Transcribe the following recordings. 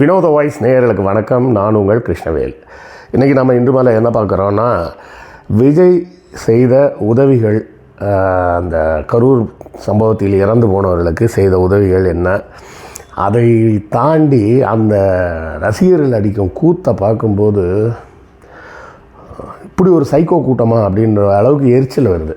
வினோத வாய்ஸ் நேயர்களுக்கு வணக்கம். நான் உங்கள் கிருஷ்ணவேல். இன்றைக்கி நம்ம இன்று மேலே என்ன பார்க்குறோன்னா விஜய் செய்த உதவிகள் அந்த கரூர் சம்பவத்தில் இறந்து போனவர்களுக்கு செய்த உதவிகள் என்ன? அதை தாண்டி அந்த ரசிகர்கள் அடிக்கும் கூத்தை பார்க்கும்போது இப்படி ஒரு சைக்கோ கூட்டமாக அப்படின்ற அளவுக்கு எரிச்சல் வருது.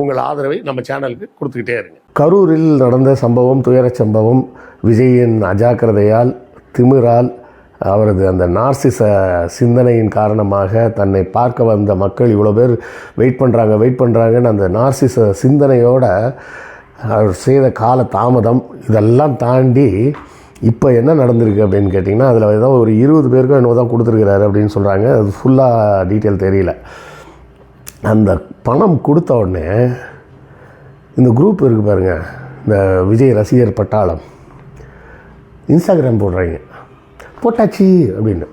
உங்கள் ஆதரவை நம்ம சேனலுக்கு கொடுத்துக்கிட்டே இருங்க. கரூரில் நடந்த சம்பவம் துயரச் சம்பவம் விஜயின் அஜாக்கிரதையால் திமிரால் அவரது அந்த நார்சிச சிந்தனையின் காரணமாக தன்னை பார்க்க வந்த மக்கள் இவ்வளோ பேர் வெயிட் பண்ணுறாங்க வெயிட் பண்ணுறாங்கன்னு அந்த நார்சிச சிந்தனையோட அவர் செய்த கால தாமதம் இதெல்லாம் தாண்டி இப்போ என்ன நடந்திருக்கு அப்படின்னு கேட்டிங்கன்னா அதில் ஏதோ ஒரு இருபது பேருக்கும் என்னவோ தான் கொடுத்துருக்கிறாரு அப்படின்னு சொல்கிறாங்க அது ஃபுல்லாக டீட்டெயில் தெரியல. அந்த பணம் கொடுத்த உடனே இந்த குரூப் இருக்குது பாருங்க. இந்த விஜய் ரசிகர் பட்டாளம். இன்ஸ்டாகிராம் போடுறாங்க. போட்டாச்சு அப்படின்னு.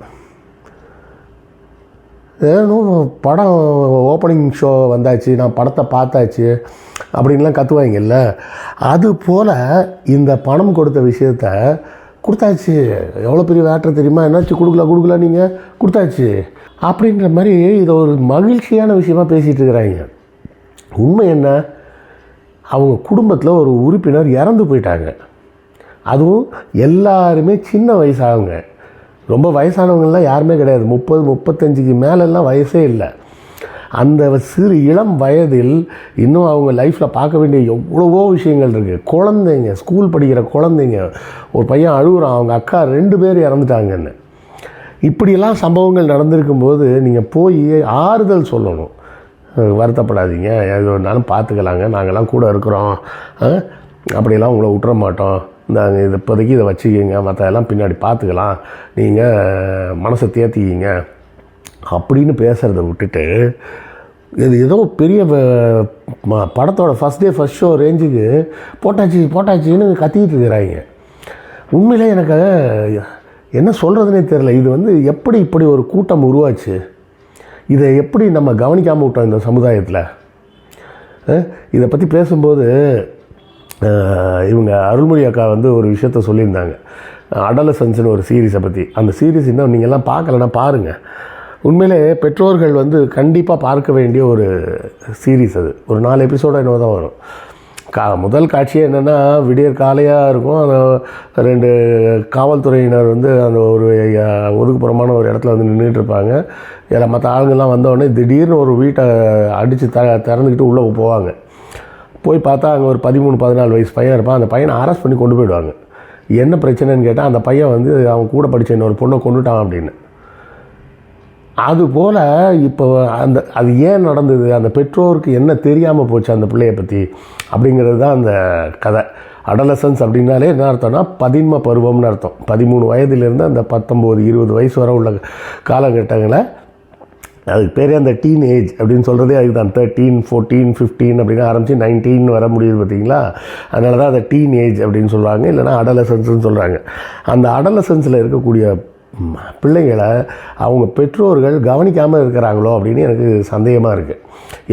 ஏனோ படம் ஓப்பனிங் ஷோ வந்தாச்சு நான் படத்தை பார்த்தாச்சு அப்படின்லாம் கற்றுவாங்கல்ல அது போல் இந்த பணம் கொடுத்த விஷயத்த கொடுத்தாச்சு. எவ்வளோ பெரிய வேட்டர் தெரியுமா? என்னாச்சு? கொடுக்கல கொடுக்கல நீங்கள் கொடுத்தாச்சு. அப்படின்ற மாதிரி இதை ஒரு மகிழ்ச்சியான விஷயமா பேசிகிட்டு இருக்கிறாங்க. உண்மை என்ன? அவங்க குடும்பத்தில் ஒரு உறுப்பினர் இறந்து போயிட்டாங்க. அதுவும் எல்லாருமே சின்ன வயசாகவங்க ரொம்ப வயசானவங்கள்லாம் யாருமே கிடையாது. முப்பது முப்பத்தஞ்சுக்கு மேலெல்லாம் வயசே இல்லை. அந்த சிறு இளம் வயதில் இன்னும் அவங்க லைஃப்பில் பார்க்க வேண்டிய எவ்வளவோ விஷயங்கள் இருக்குது குழந்தைங்க ஸ்கூல் படிக்கிற குழந்தைங்க ஒரு பையன் அழுகுறான் அவங்க அக்கா ரெண்டு பேர் இறந்துட்டாங்கன்னு. இப்படியெல்லாம் சம்பவங்கள் நடந்திருக்கும் போது நீங்கள் போய் ஆறுதல் சொல்லணும். வருத்தப்படாதீங்க. எது வேணாலும் பார்த்துக்கலாங்க. நாங்கள்லாம் கூட இருக்கிறோம். அப்படியெல்லாம் உங்களை விட்டுற மாட்டோம். நாங்கள் இது இப்போதைக்கு இதை வச்சுக்கிங்க. மற்ற எல்லாம் பின்னாடி பார்த்துக்கலாம். நீங்கள் மனசை தேத்திக்கிங்க. அப்படின்னு பேசுகிறத விட்டுட்டு இது ஏதோ பெரிய படத்தோட ஃபஸ்ட் டே ஃபஸ்ட் ஷோ ரேஞ்சுக்கு போட்டாச்சு போட்டாச்சின்னு கத்திக்கிட்டு இருக்கிறாங்க. உண்மையிலே எனக்கு என்ன சொல்கிறதுனே தெரில இது வந்து எப்படி இப்படி ஒரு கூட்டம் உருவாச்சு? இதை எப்படி நம்ம கவனிக்காமல் விட்டோம் இந்த சமுதாயத்தில்? இதை பற்றி பேசும்போது இவங்க அருள்மொழி அக்கா வந்து ஒரு விஷயத்த சொல்லியிருந்தாங்க. அடலசன்ஸ்னு ஒரு சீரீஸை பற்றி அந்த சீரீஸ் இன்னும் நீங்கள்லாம் பார்க்கலன்னா பாருங்கள் உண்மையிலே பெற்றோர்கள் வந்து கண்டிப்பாக பார்க்க வேண்டிய ஒரு சீரீஸ் அது. ஒரு நாலு எபிசோடு என்னவோ தான் வரும். கா முதல் காட்சியே என்னென்னா விடியற் காலையாக இருக்கும். அந்த ரெண்டு காவல்துறையினர் வந்து அந்த ஒரு ஒதுக்குப்புறமான ஒரு இடத்துல வந்து நின்றுட்டு இருப்பாங்க. இதில் மற்ற ஆளுங்கள்லாம் வந்த திடீர்னு ஒரு வீட்டை அடித்து த திறந்துக்கிட்டு உள்ளே போவாங்க. போய் பார்த்தா அங்கே ஒரு பதிமூணு பதினாலு வயசு பையன் இருப்பான். அந்த பையனை அரெஸ்ட் பண்ணி கொண்டு போயிடுவாங்க. என்ன பிரச்சனைன்னு கேட்டால் அந்த பையன் வந்து அவன் கூட படித்த இன்னொரு பொண்ணை கொண்டுட்டான் அப்படின்னு. அதுபோல் இப்போ அந்த அது ஏன் நடந்தது? அந்த பெற்றோருக்கு என்ன தெரியாமல் போச்சு அந்த பிள்ளையை பற்றி அப்படிங்கிறது தான் அந்த கதை. அடலசன்ஸ் அப்படின்னாலே என்ன அர்த்தம்னா பதின்ம பருவம்னு அர்த்தம். பதிமூணு வயதுலேருந்து அந்த பத்தொம்போது இருபது வயசு வரை உள்ள காலகட்டங்களை அதுக்கு பேரே அந்த டீன் ஏஜ் அப்படின்னு சொல்கிறதே அதுக்கு தான் தேர்ட்டீன் ஃபோர்டீன் ஃபிஃப்டீன் அப்படின்னு ஆரம்பித்து நைன்டீன் வர முடியுது பார்த்தீங்களா? அதனால தான் அதை டீன் ஏஜ் அப்படின்னு சொல்கிறாங்க இல்லைனா அடலசன்ஸ்னு சொல்கிறாங்க அந்த அடலசன்ஸில் இருக்கக்கூடிய பிள்ளைகளை அவங்க பெற்றோர்கள் கவனிக்காமல் இருக்கிறாங்களோ அப்படின்னு எனக்கு சந்தேகமாக இருக்குது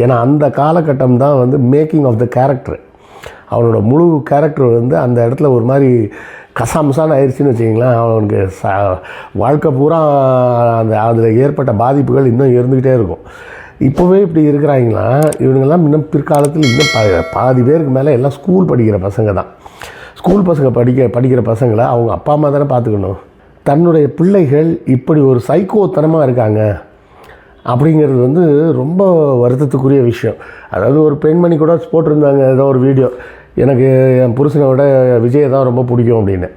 ஏன்னா அந்த காலகட்டம் தான் வந்து மேக்கிங் ஆஃப் த கேரக்டர் அவனோட முழு கேரக்டர் வந்து அந்த இடத்துல ஒரு மாதிரி கசாமசான்னு ஆயிடுச்சுன்னு வச்சிங்களேன் அவனுக்கு ச வாழ்க்கை பூரா அந்த அதில் ஏற்பட்ட பாதிப்புகள் இன்னும் இருந்துக்கிட்டே இருக்கும். இப்போவே இப்படி இருக்கிறாங்களா? இவனுங்கெல்லாம் இன்னும் பிற்காலத்தில் இன்னும் பா பாதி பேருக்கு மேலே எல்லாம் ஸ்கூல் படிக்கிற பசங்க தான். ஸ்கூல் பசங்க படிக்க படிக்கிற பசங்களை அவங்க அப்பா அம்மா தானே பார்த்துக்கணும். தன்னுடைய பிள்ளைகள் இப்படி ஒரு சைக்கோத்தனமாக இருக்காங்க அப்படிங்கிறது வந்து ரொம்ப வருத்தத்துக்குரிய விஷயம். அதாவது ஒரு பெண்மணி கூட போட்டிருந்தாங்க ஏதோ ஒரு வீடியோ. எனக்கு என் புருஷனை விட விஜயை தான் ரொம்ப பிடிக்கும் அப்படின்னு.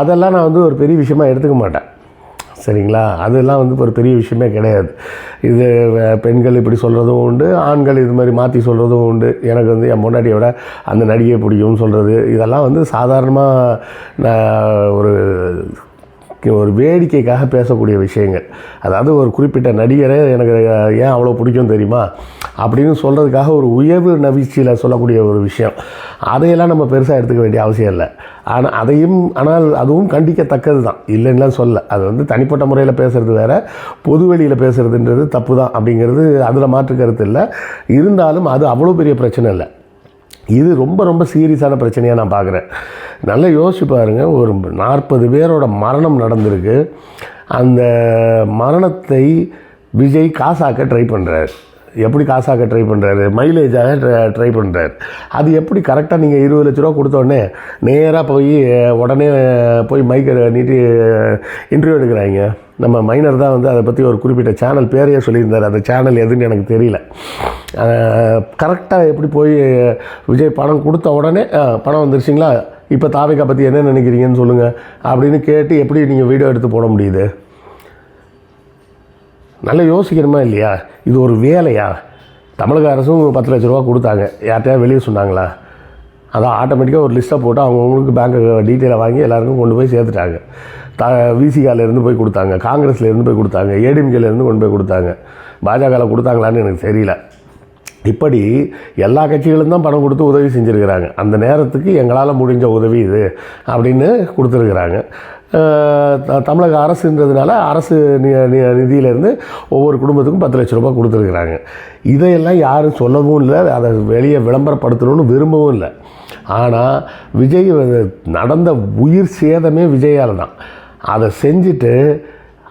அதெல்லாம் நான் வந்து ஒரு பெரிய விஷயமா எடுத்துக்க மாட்டேன். சரிங்களா? அதெல்லாம் வந்து ஒரு பெரிய விஷயமே கிடையாது. இது பெண்கள் இப்படி சொல்கிறதும் உண்டு ஆண்கள் இது மாதிரி மாற்றி சொல்கிறதும் உண்டு. எனக்கு வந்து என் பொண்டாட்டியை விட அந்த நடிகையை பிடிக்கும்னு சொல்கிறது இதெல்லாம் வந்து சாதாரணமாக நான் ஒரு ஒரு வேடிக்கைக்காக பேசக்கூடிய விஷயங்கள். அதாவது ஒரு குறிப்பிட்ட நடிகரை எனக்கு ஏன் அவ்வளோ பிடிக்கும் தெரியுமா? அப்படின்னு சொல்கிறதுக்காக ஒரு உயர்வு நவீச்சியில் சொல்லக்கூடிய ஒரு விஷயம். அதையெல்லாம் நம்ம பெருசாக எடுத்துக்க வேண்டிய அவசியம் இல்லை. ஆனால் அதையும் ஆனால் அதுவும் கண்டிக்கத்தக்கது தான். இல்லைன்னா சொல்ல. அது வந்து தனிப்பட்ட முறையில் பேசுகிறது வேறு பொது வெளியில் பேசுகிறதுன்றது தப்பு தான் அப்படிங்கிறது அதில் மாற்று கருத்து இல்லை. இருந்தாலும் அது அவ்வளோ பெரிய பிரச்சனை இல்லை. இது ரொம்ப ரொம்ப சீரியஸான பிரச்சனையாக நான் பார்க்குறேன் நல்லா யோசிச்சு பாருங்கள் ஒரு நாற்பது பேரோட மரணம் நடந்திருக்கு. அந்த மரணத்தை விஜய் காசாக்க ட்ரை பண்ணுறாரு எப்படி காசாக்க ட்ரை பண்ணுறாரு மைலேஜாக ட்ரை பண்ணுறாரு அது எப்படி கரெக்டாக நீங்கள் இருபது லட்ச ரூபா கொடுத்தோடனே நேராக போய் உடனே போய் மைக்கை நீட்டி இன்டர்வியூ எடுக்கிறாங்க. நம்ம மைனர் தான் வந்து அதை பற்றி ஒரு குறிப்பிட்ட சேனல் பேரையே சொல்லியிருந்தார். அந்த சேனல் எதுன்னு எனக்கு தெரியல. கரெக்டாக எப்படி போய் விஜய் பணம் கொடுத்த உடனே பணம் வந்துருச்சிங்களா? இப்போ தாவிகா பற்றி என்ன நினைக்கிறீங்கன்னு சொல்லுங்கள் அப்படின்னு கேட்டு எப்படி நீங்கள் வீடியோ எடுத்து போட முடியுது? நல்லா யோசிக்கணுமா இல்லையா? இது ஒரு வேலையா? தமிழக அரசும் பத்து லட்ச ரூபா கொடுத்தாங்க. யார்கிட்டயா வெளியே சொன்னாங்களா? அதான் ஆட்டோமேட்டிக்காக ஒரு லிஸ்ட்டை போட்டு அவங்கவுங்களுக்கு பேங்க்கு டீட்டெயிலை வாங்கி எல்லாருக்கும் கொண்டு போய் சேர்த்துட்டாங்க. த விசிகாலேருந்து போய் கொடுத்தாங்க. காங்கிரஸ்லேருந்து போய் கொடுத்தாங்க. ஏடிஎம்கேலேருந்து கொண்டு போய் கொடுத்தாங்க. பாஜகவில் கொடுத்தாங்களான்னு எனக்கு தெரியல. இப்படி எல்லா கட்சிகளும் தான் பணம் கொடுத்து உதவி செஞ்சுருக்கிறாங்க. அந்த நேரத்துக்கு எங்களால் முடிஞ்ச உதவி இது அப்படின்னு கொடுத்துருக்குறாங்க. தமிழக அரசுன்றதுனால அரசு நி நி- நிதியிலேருந்து ஒவ்வொரு குடும்பத்துக்கும் பத்து லட்ச ரூபாய் கொடுத்துருக்குறாங்க. இதையெல்லாம் யாரும் சொல்லவும் இல்லை அதை வெளியே விளம்பரப்படுத்தணும்னு விரும்பவும் இல்லை. ஆனால் விஜய் நடந்த உயிர் சேதமே விஜயால் தான். அதை செஞ்சுட்டு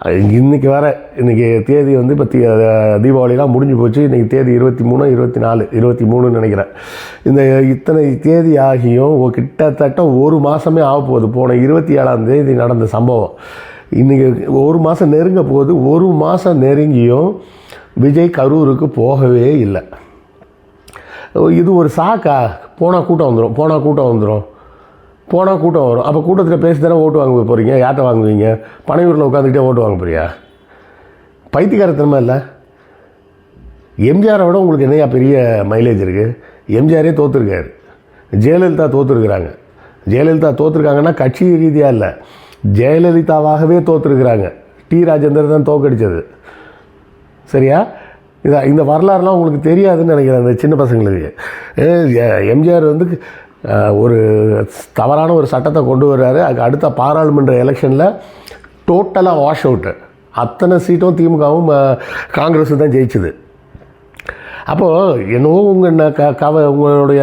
இன்றைக்கி வர இன்றைக்கி தேதி வந்து இப்போ தீ தீபாவளிலாம் முடிஞ்சு போச்சு. இன்றைக்கி தேதி இருபத்தி மூணு இருபத்தி நாலு இருபத்தி மூணுன்னு நினைக்கிறேன். இந்த இத்தனை தேதி ஆகியும் கிட்டத்தட்ட ஒரு மாதமே ஆக போகுது. போன இருபத்தி ஏழாம் தேதி நடந்த சம்பவம். இன்றைக்கி ஒரு மாதம் நெருங்க போகுது. ஒரு மாதம் நெருங்கியும் விஜய் கரூருக்கு போகவே இல்லை. இது ஒரு சாக்கா. போனால் கூட்டம் வந்துடும் போனால் கூட்டம் வந்துடும் போனால் கூட்டம் வரும். அப்போ கூட்டத்தில் பேசி தானே ஓட்டு வாங்க போகிறீங்க யார்கிட்ட வாங்குவீங்க? பனையூரில் உட்காந்துக்கிட்டே ஓட்டு வாங்க போறியா? பைத்தியக்காரத்தனமாக இல்லை? எம்ஜிஆரை விட உங்களுக்கு என்னையா பெரிய மைலேஜ் இருக்குது எம்ஜிஆரே தோற்றுருக்காரு ஜெயலலிதா தோற்றுருக்குறாங்க ஜெயலலிதா தோற்றுருக்காங்கன்னா கட்சி ரீதியாக இல்லை. ஜெயலலிதாவாகவே தோற்றுருக்குறாங்க டி ராஜேந்தர் தான் தோக்கடிச்சது. சரியா? இதா இந்த வரலாறுலாம் உங்களுக்கு தெரியாதுன்னு நினைக்கிறேன் அந்த சின்ன பசங்களுக்கு. எம்ஜிஆர் வந்து ஒரு தவறான ஒரு சட்டத்தை கொண்டு வர்றாரு. அதுக்கு அடுத்த பாராளுமன்ற எலெக்ஷனில் டோட்டலாக வாஷ் அவுட்டு. அத்தனை சீட்டும் திமுகவும் காங்கிரஸும் தான் ஜெயிச்சுது. அப்போது என்னவோ உங்கள் க கவ உங்களுடைய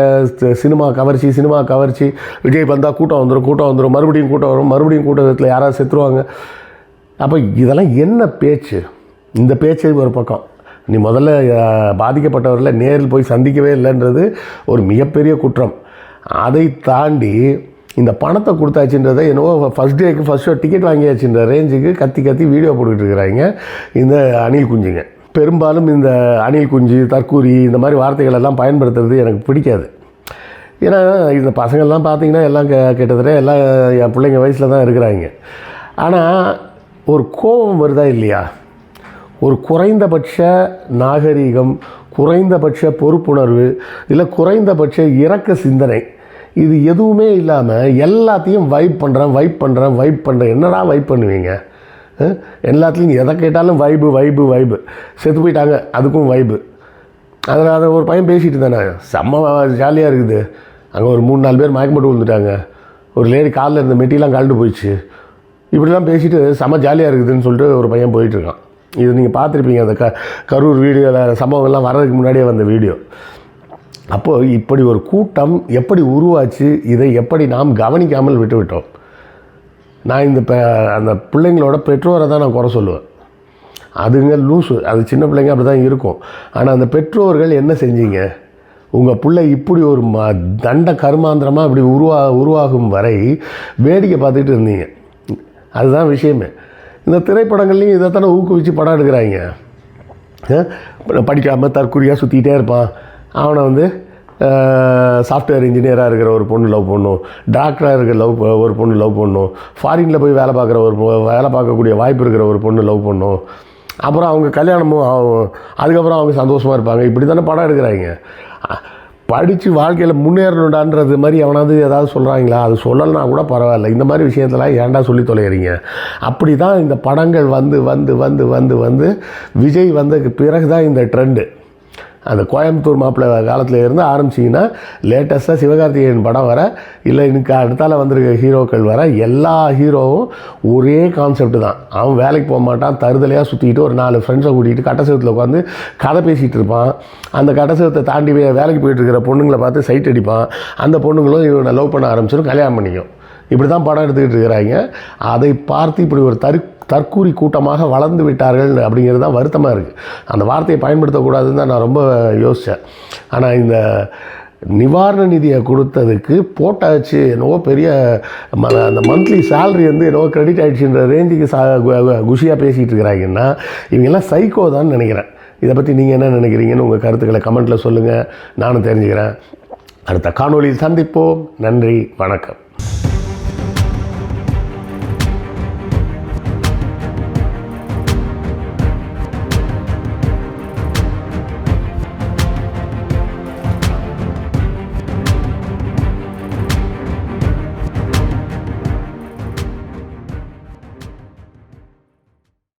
சினிமா கவர்ச்சி சினிமா கவர்ச்சி விஜய் வந்தால் கூட்டம் வந்துடும் கூட்டம் வந்துடும் மறுபடியும் கூட்டம் வரும் மறுபடியும் கூட்டத்தில் யாராவது செத்துருவாங்க. அப்போ இதெல்லாம் என்ன பேச்சு? இந்த பேச்சு ஒரு பக்கம். நீ முதல்ல பாதிக்கப்பட்டவர்களை நேரில் போய் சந்திக்கவே இல்லைன்றது ஒரு மிகப்பெரிய குற்றம். அதை தாண்டி இந்த பணத்தை கொடுத்தாச்சுன்றதை என்னவோ ஃபஸ்ட் டேக்கு ஃபஸ்ட் ஷோ டிக்கெட் வாங்கியாச்சுன்ற ரேஞ்சுக்கு கத்தி கத்தி வீடியோ போட்டுக்கிட்டு இருக்கிறாங்க இந்த அணில் குஞ்சுங்க. பெரும்பாலும் இந்த அணில் குஞ்சு தற்கூரி இந்த மாதிரி வார்த்தைகள் எல்லாம் பயன்படுத்துறது எனக்கு பிடிக்காது. ஏன்னா இந்த பசங்கள்லாம் பார்த்தீங்கன்னா எல்லாம் க- கிட்டத்தட்ட எல்லாம் என் பிள்ளைங்க வயசில் தான் இருக்கிறாங்க. ஆனால் ஒரு கோபம் வருதா இல்லையா? ஒரு குறைந்தபட்ச நாகரீகம் குறைந்தபட்ச பொறுப்புணர்வு இல்லை குறைந்தபட்ச இரக்க சிந்தனை இது எதுவுமே இல்லாமல் எல்லாத்தையும் வைப் பண்ணுறேன் வைப் பண்ணுறேன் வைப் பண்ணுறேன் என்னடா வைப் பண்ணுவீங்க? எல்லாத்துலேயும் எதை கேட்டாலும் வைபு வைபு வைபு செத்து போயிட்டாங்க அதுக்கும் வைபு அதில் அதை ஒரு பையன் பேசிகிட்டு தானே செம்ம ஜாலியாக இருக்குது. அங்கே ஒரு மூணு நாலு பேர் மயக்கப்பட்டு விழுந்துட்டாங்க. ஒரு லேடி காலில் இருந்த மெட்டிலாம் கழண்டு போயிடுச்சு. இப்படிலாம் பேசிட்டு செம்ம ஜாலியாக இருக்குதுன்னு சொல்லிட்டு ஒரு பையன் போயிட்டுருக்கான் இது நீங்கள் பார்த்துருப்பீங்க அந்த க கரூர் வீடியோவில் சம்பவங்கள்லாம் வர்றதுக்கு முன்னாடியே வந்த வீடியோ. அப்போது இப்படி ஒரு கூட்டம் எப்படி உருவாச்சு இதை எப்படி நாம் கவனிக்காமல் விட்டுவிட்டோம்? நான் இந்த அந்த பிள்ளைங்களோட பெற்றோரை தான் நான் குறை சொல்லுவேன். அதுங்க லூஸு அது சின்ன பிள்ளைங்க அப்படி தான் இருக்கும். ஆனால் அந்த பெற்றோர்கள் என்ன செஞ்சீங்க? உங்கள் பிள்ளை இப்படி ஒரு ம தண்ட கருமாந்திரமாக இப்படி உருவா உருவாகும் வரை வேடிக்கை பார்த்துட்டு இருந்தீங்க. அதுதான் விஷயமே. இந்த திரைப்படங்கள்லையும் இதைத்தானே ஊக்குவிச்சு படம் எடுக்கிறாங்க. படிக்காமல் தற்கொலையாக சுற்றிக்கிட்டே இருப்பான். அவனை வந்து சாஃப்ட்வேர் இன்ஜினியராக இருக்கிற ஒரு பொண்ணு லவ் பண்ணும். டாக்டராக இருக்கிற லவ் ஒரு பொண்ணு லவ் பண்ணும். ஃபாரினில் போய் வேலை பார்க்குற ஒரு பொ- வேலை பார்க்கக்கூடிய வாய்ப்பு இருக்கிற ஒரு பொண்ணு லவ் பண்ணும். அப்புறம் அவங்க கல்யாணமும் ஆகும் அதுக்கப்புறம் அவங்க சந்தோஷமாக இருப்பாங்க. இப்படி தானே படம் எடுக்கிறாங்க. படித்து வாழ்க்கையில் முன்னேறணுண்டான்றது மாதிரி எவனாவது ஏதாவது சொல்கிறாங்களா அது சொல்லலைனா கூட பரவாயில்ல. இந்த மாதிரி விஷயத்தெல்லாம் ஏன்டா சொல்லி தொலைகிறீங்க அப்படி தான் இந்த படங்கள் வந்து வந்து வந்து வந்து வந்து விஜய் வந்ததுக்கு பிறகு தான் இந்த ட்ரெண்டு அந்த கோயம்புத்தூர் மாப்பிள்ளை காலத்தில் இருந்து ஆரம்பிச்சிங்கன்னா லேட்டஸ்ட்டாக சிவகார்த்திகேயன் படம் வர இல்லை இன்னைக்கு அடுத்தால் வந்திருக்க ஹீரோக்கள் வர எல்லா ஹீரோவும் ஒரே கான்செப்ட் தான். அவன் வேலைக்கு போக மாட்டான் தருதலையாக சுற்றிக்கிட்டு ஒரு நாலு ஃப்ரெண்ட்ஸை கூட்டிகிட்டு கட்டசவத்தில் உட்காந்து கதை பேசிகிட்டு இருப்பான். அந்த கட்டசவத்தை தாண்டி வேலைக்கு போயிட்டு இருக்கிற பொண்ணுங்களை பார்த்து சைட் அடிப்பான். அந்த பொண்ணுங்களும் இவனை லவ் பண்ண ஆரம்பிச்சிடும் கல்யாணம் பண்ணிக்கும். இப்படி தான் படம் எடுத்துக்கிட்டு இருக்கிறாங்க. அதை பார்த்து இப்படி ஒரு தற் தற்கூரி கூட்டமாக வளர்ந்து விட்டார்கள் அப்படிங்கிறது தான் வருத்தமாக இருக்குது அந்த வார்த்தையை பயன்படுத்தக்கூடாதுன்னு தான் நான் ரொம்ப யோசித்தேன் ஆனால் இந்த நிவாரண நிதியை கொடுத்ததுக்கு போட்டாச்சு. என்னவோ பெரிய ம- அந்த மந்த்லி சேலரி வந்து என்னவோ கிரெடிட் ஆகிடுச்சுன்ற ரேஞ்சுக்கு சா குஷியாக பேசிகிட்டு இருக்கிறாங்கன்னா இவங்கெல்லாம் சைக்கோ தான் நினைக்கிறேன். இதை பற்றி நீங்கள் என்ன நினைக்கிறீங்கன்னு உங்கள் கருத்துக்களை கமெண்ட்டில் சொல்லுங்கள் நானும் தெரிஞ்சுக்கிறேன். அடுத்த காணொலியில் சந்திப்போம். நன்றி வணக்கம்.